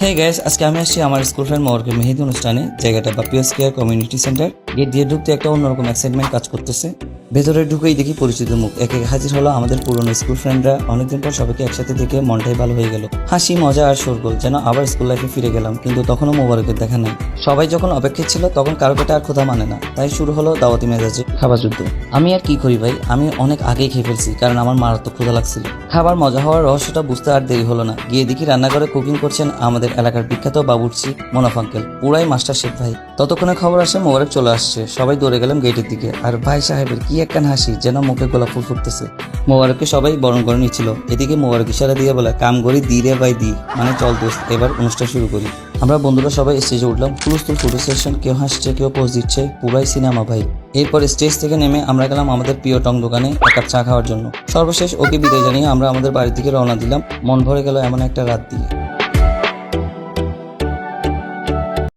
হ্যাঁ গ্যাস আজকে আমি আসছি আমার স্কুল ফ্রেন্ড মহরকে মেহেদি অনুষ্ঠানে জায়গাটা বা PS care community centre. Gate দিয়ে ঢুকতে একটা অন্যরকম এক্সাইটমেন্ট কাজ করতেছে। ভেতরে ঢুকেই দেখি পরিচিত মুখ। এক এক হাজির হলো আমাদের পুরনো স্কুল ফ্রেন্ডরা অনেকদিন পর সবাইকে একসাথে দেখে মনটাই ভালো হয়ে গেল। হাসি, মজা আর শোরগোল, যেন আবার স্কুল লাইফে ফিরে গেলাম, কিন্তু তখনও মোবারকের দেখা নেই। সবাই যখন অপেক্ষা ছিল, তখন কারও পেটে আর ক্ষুধা মানে না। তাই শুরু হলো দাওয়াতি মেজাজে। খাবার যুদ্ধ। আমি আর কি করি ভাই? আমি অনেক আগেই খেয়ে ফেলছি, কারণ আমার মারাত্মক ক্ষুধা লাগছিল। খাবার, মজা হওয়ার রহস্যটা বুঝতে আর দেরি হলো না। গিয়ে দেখি রান্নাঘরে কুকিং করছেন আমাদের এলাকার বিখ্যাত বাবুর্চি মোনাফাঙ্কেল পুরাই মাস্টার শেফ ভাই। ততক্ষণে খবর আসে মোবারক চলে আসছে। সবাই দৌড়ে গেলাম গেটের দিকে। আর ভাই সাহেবের কি একখান হাসি যেন মুখে গোলাপ ফুল ফুটতেছে। মোবারককে সবাই বরণ করে নিচ্ছিল এদিকে মোবারক ইশারা দিয়ে বলে, কাম করি দি রে ভাই, দি। মানে চল দোস্ত, এবার অনুষ্ঠান শুরু করি। আমরা বন্ধুরা সবাই স্টেজে উঠলাম। ফুলস্থুল ফটো সেশন কেউ হাসছে, কেউ পোজ দিচ্ছে, পুরাই সিনেমা ভাই। এরপর স্টেজ থেকে নেমে আমরা গেলাম আমাদের প্রিয় টং দোকানে এক চা খাওয়ার জন্য। সর্বশেষ ওকে বিদায় জানিয়ে আমরা আমাদের বাড়ির দিকে রওনা দিলাম। মন ভরে গেল এমন একটা রাত দিয়ে।